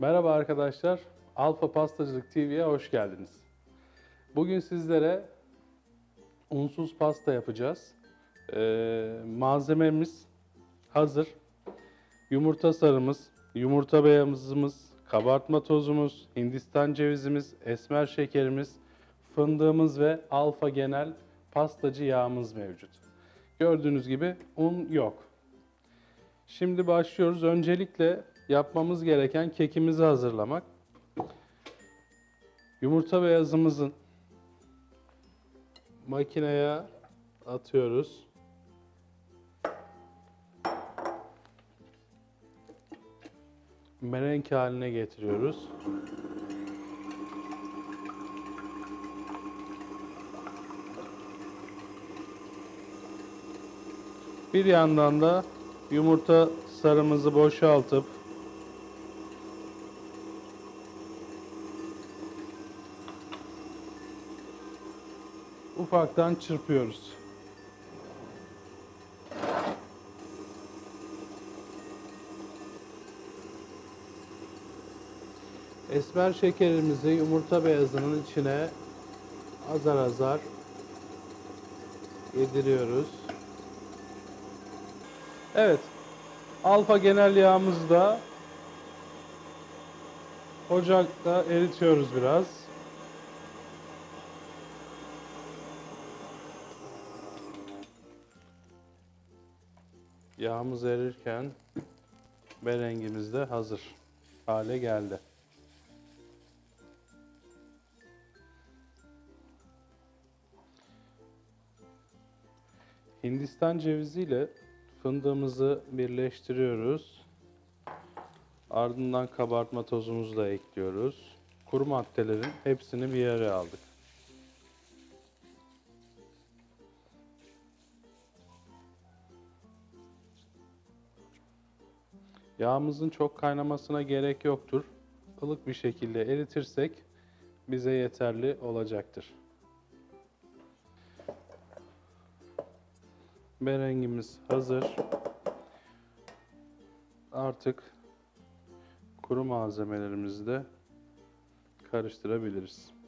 Merhaba arkadaşlar, Alfa Pastacılık TV'ye hoş geldiniz. Bugün sizlere unsuz pasta yapacağız. Ee, malzememiz hazır. Yumurta sarımız, yumurta beyazımız, kabartma tozumuz, hindistan cevizimiz, esmer şekerimiz, fındığımız ve alfa genel pastacı yağımız mevcut. Gördüğünüz gibi un yok. Şimdi başlıyoruz. Öncelikle yapmamız gereken kekimizi hazırlamak. Yumurta beyazımızın makineye atıyoruz. Merenk haline getiriyoruz. Bir yandan da yumurta sarımızı boşaltıp ufaktan çırpıyoruz. Esmer şekerimizi yumurta beyazının içine azar azar yediriyoruz. Evet. Alfa genel yağımızı da ocakta eritiyoruz biraz. Yağımız erirken merengimiz de hazır hale geldi. Hindistan cevizi ile fındığımızı birleştiriyoruz. Ardından kabartma tozumuzu da ekliyoruz. Kuru maddelerin hepsini bir yere aldık. Yağımızın çok kaynamasına gerek yoktur. Ilık bir şekilde eritirsek bize yeterli olacaktır. Merengimiz hazır. Artık kuru malzemelerimizi de karıştırabiliriz.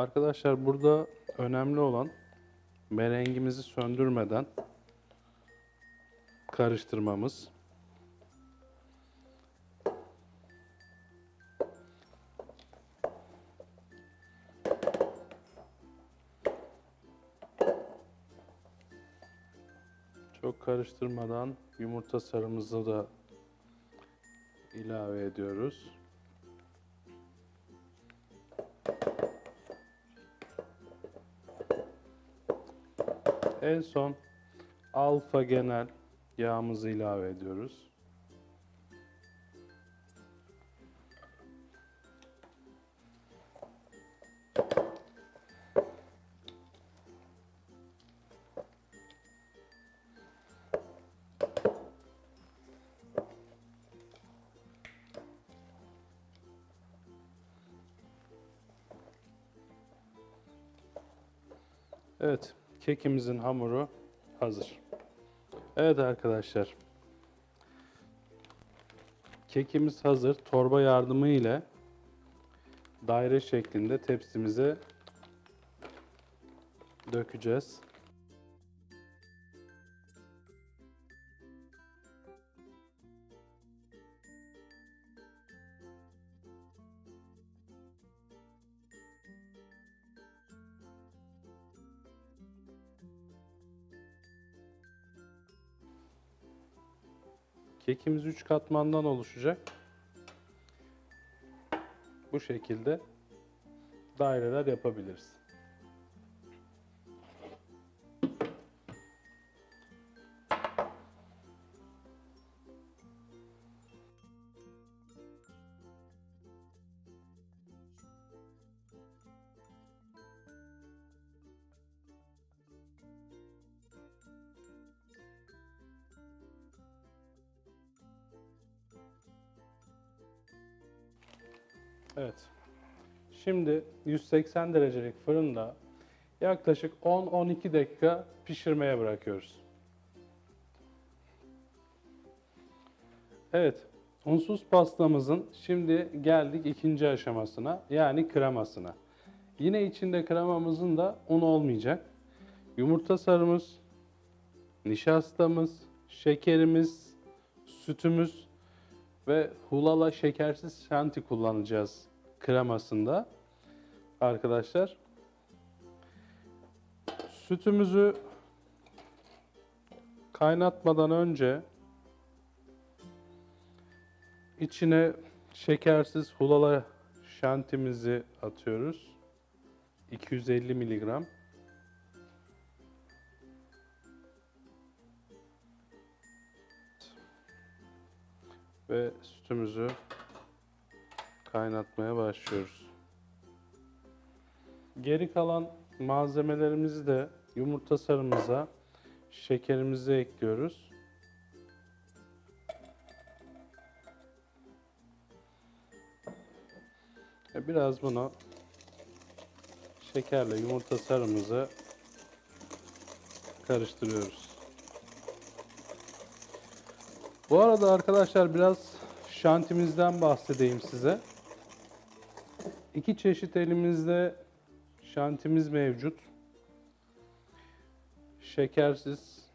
Arkadaşlar burada önemli olan merengimizi söndürmeden karıştırmamız. Çok karıştırmadan yumurta sarımızı da ilave ediyoruz. En son alfa genel yağımızı ilave ediyoruz. Evet, kekimizin hamuru hazır. Evet arkadaşlar. Kekimiz hazır. Torba yardımı ile daire şeklinde tepsimize dökeceğiz. Kekimiz 3 katmandan oluşacak. Bu şekilde daireler yapabiliriz. Evet. Şimdi 180 derecelik fırında yaklaşık 10-12 dakika pişirmeye bırakıyoruz. Evet, unsuz pastamızın şimdi geldik ikinci aşamasına yani kremasına. Yine içinde kremamızın da un olmayacak. Yumurta sarımız, nişastamız, şekerimiz, sütümüz ve hulala şekersiz şanti kullanacağız kremasında arkadaşlar. Sütümüzü kaynatmadan önce içine şekersiz hulala şantimizi atıyoruz. 250 miligram. Ve sütümüzü kaynatmaya başlıyoruz. Geri kalan malzemelerimizi de yumurta sarımıza, şekerimizi ekliyoruz. Ve biraz bunu şekerle yumurta sarımızı karıştırıyoruz. Bu arada arkadaşlar biraz şantimizden bahsedeyim size. İki çeşit elimizde şantimiz mevcut. Şekersiz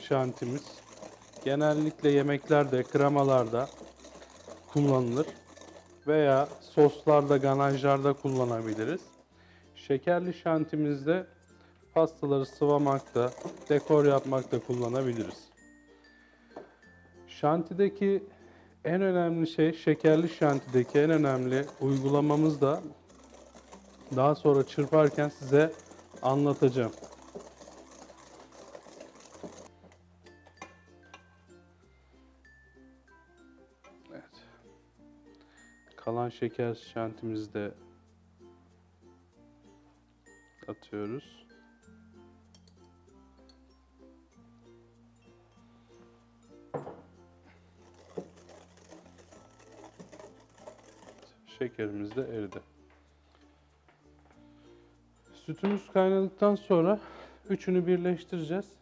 şantimiz. Genellikle yemeklerde, kremalarda kullanılır. Veya soslarda, ganajlarda kullanabiliriz. Şekerli şantimizde pastaları sıvamakta, dekor yapmakta kullanabiliriz. Şantideki en önemli şey, şekerli şantideki en önemli uygulamamız da daha sonra çırparken size anlatacağım. Evet. Kalan şeker şantimizi de atıyoruz. Şekerimiz de eridi. Sütümüz kaynadıktan sonra üçünü birleştireceğiz.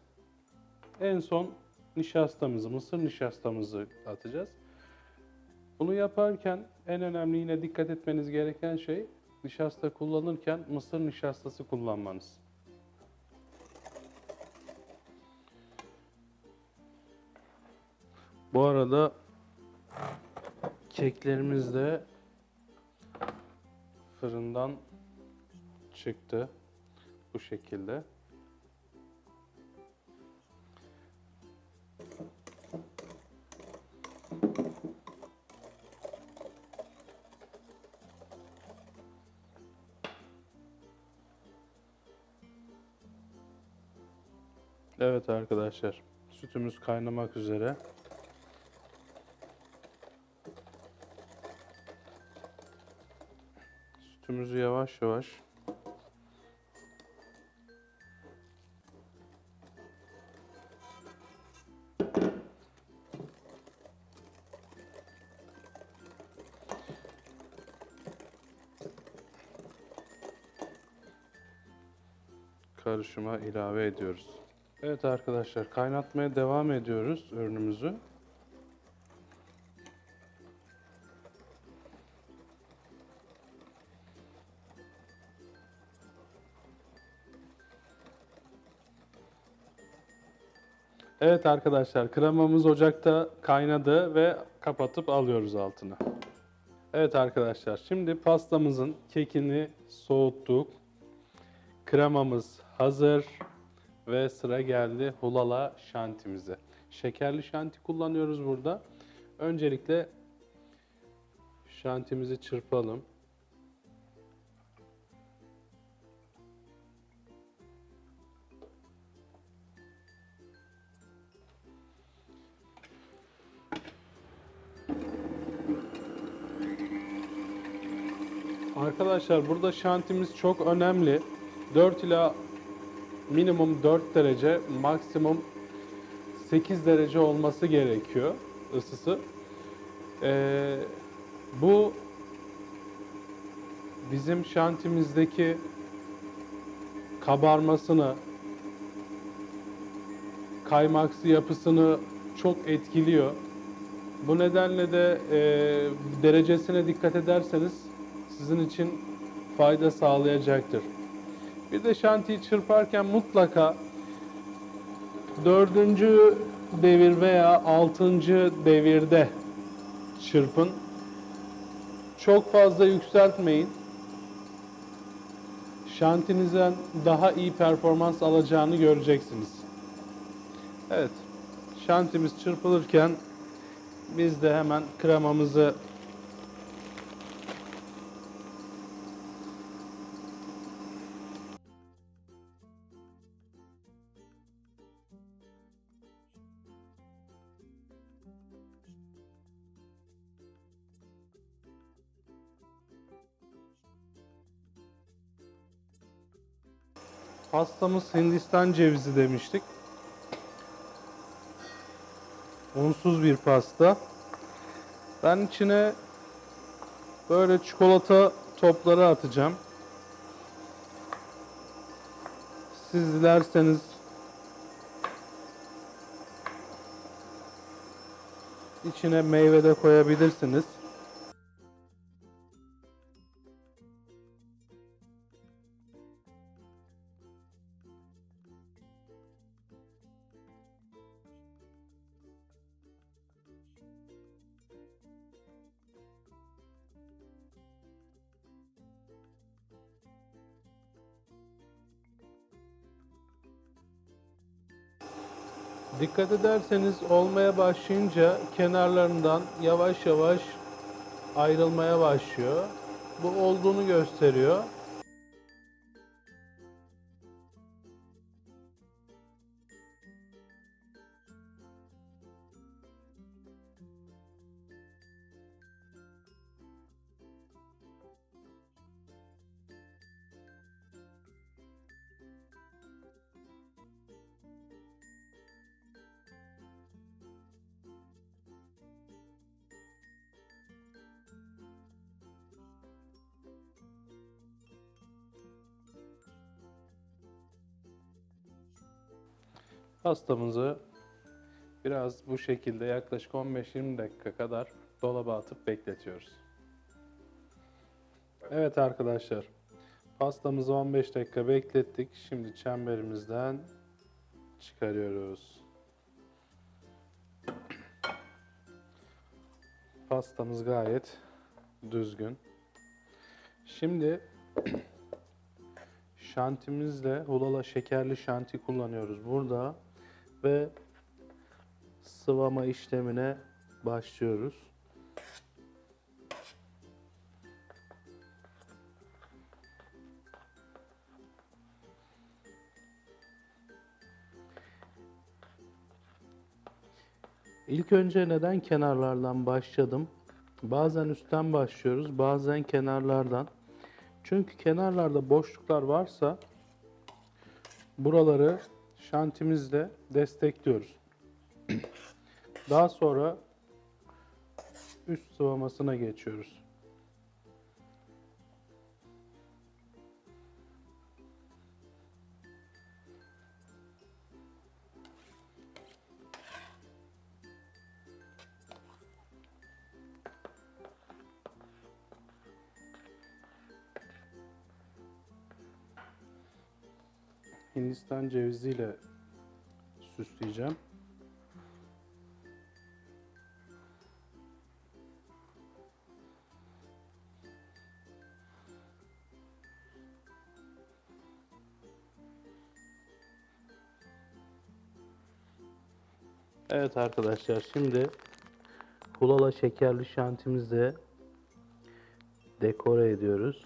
En son nişastamızı, mısır nişastamızı atacağız. Bunu yaparken en önemli yine dikkat etmeniz gereken şey nişasta kullanırken mısır nişastası kullanmanız. Bu arada keklerimiz de fırından çıktı bu şekilde. Evet arkadaşlar, sütümüz kaynamak üzere. Yavaş yavaş karışıma ilave ediyoruz. Evet arkadaşlar kaynatmaya devam ediyoruz ürünümüzü. Evet arkadaşlar kremamız ocakta kaynadı ve kapatıp alıyoruz altını. Evet arkadaşlar şimdi pastamızın kekini soğuttuk. Kremamız hazır ve sıra geldi hulala şantimize. Şekerli şanti kullanıyoruz burada. Öncelikle şantimizi çırpalım. Arkadaşlar burada şantimiz çok önemli. 4 ila minimum 4 derece, maksimum 8 derece olması gerekiyor ısısı. Ee, bu bizim şantimizdeki kabarmasını, kaymaksı yapısını çok etkiliyor. Bu nedenle de e, derecesine dikkat ederseniz sizin için fayda sağlayacaktır. Bir de şantiyi çırparken mutlaka dördüncü devir veya altıncı devirde çırpın. Çok fazla yükseltmeyin. Şantinizden daha iyi performans alacağını göreceksiniz. Evet. Şantimiz çırpılırken biz de hemen kremamızı Pastamız Hindistan cevizi demiştik. Unsuz bir pasta. Ben içine böyle çikolata topları atacağım. Siz dilerseniz içine meyve de koyabilirsiniz. Dikkat ederseniz olmaya başlayınca kenarlarından yavaş yavaş ayrılmaya başlıyor. Bu olduğunu gösteriyor. Pastamızı biraz bu şekilde yaklaşık 15-20 dakika kadar dolaba atıp bekletiyoruz. Evet arkadaşlar, pastamızı 15 dakika beklettik. Şimdi çemberimizden çıkarıyoruz. Pastamız gayet düzgün. Şimdi şantimizle hulala şekerli şanti kullanıyoruz burada ve sıvama işlemine başlıyoruz. İlk önce neden kenarlardan başladım? Bazen üstten başlıyoruz, bazen kenarlardan. Çünkü kenarlarda boşluklar varsa buraları şantimizle destekliyoruz. Daha sonra üst sıvamasına geçiyoruz. Hindistan ceviziyle süsleyeceğim. Evet arkadaşlar şimdi hulala şekerli şantimizle dekore ediyoruz.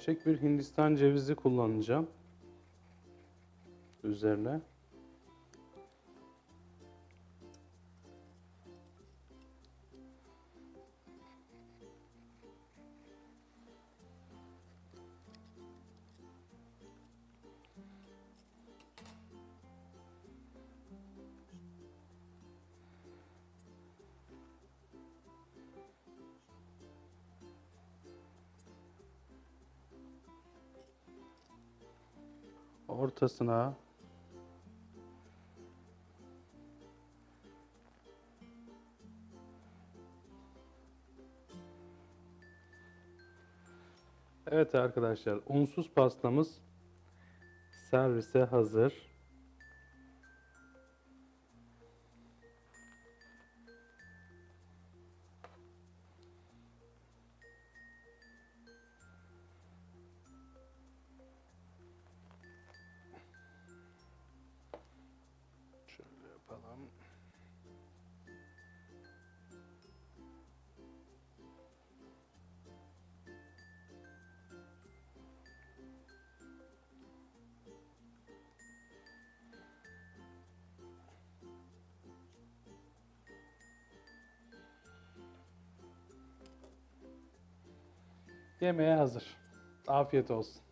Gerçek bir Hindistan cevizi kullanacağım. Üzerine. Ortasına Evet arkadaşlar, unsuz pastamız servise hazır. Yemeğe hazır. Afiyet olsun.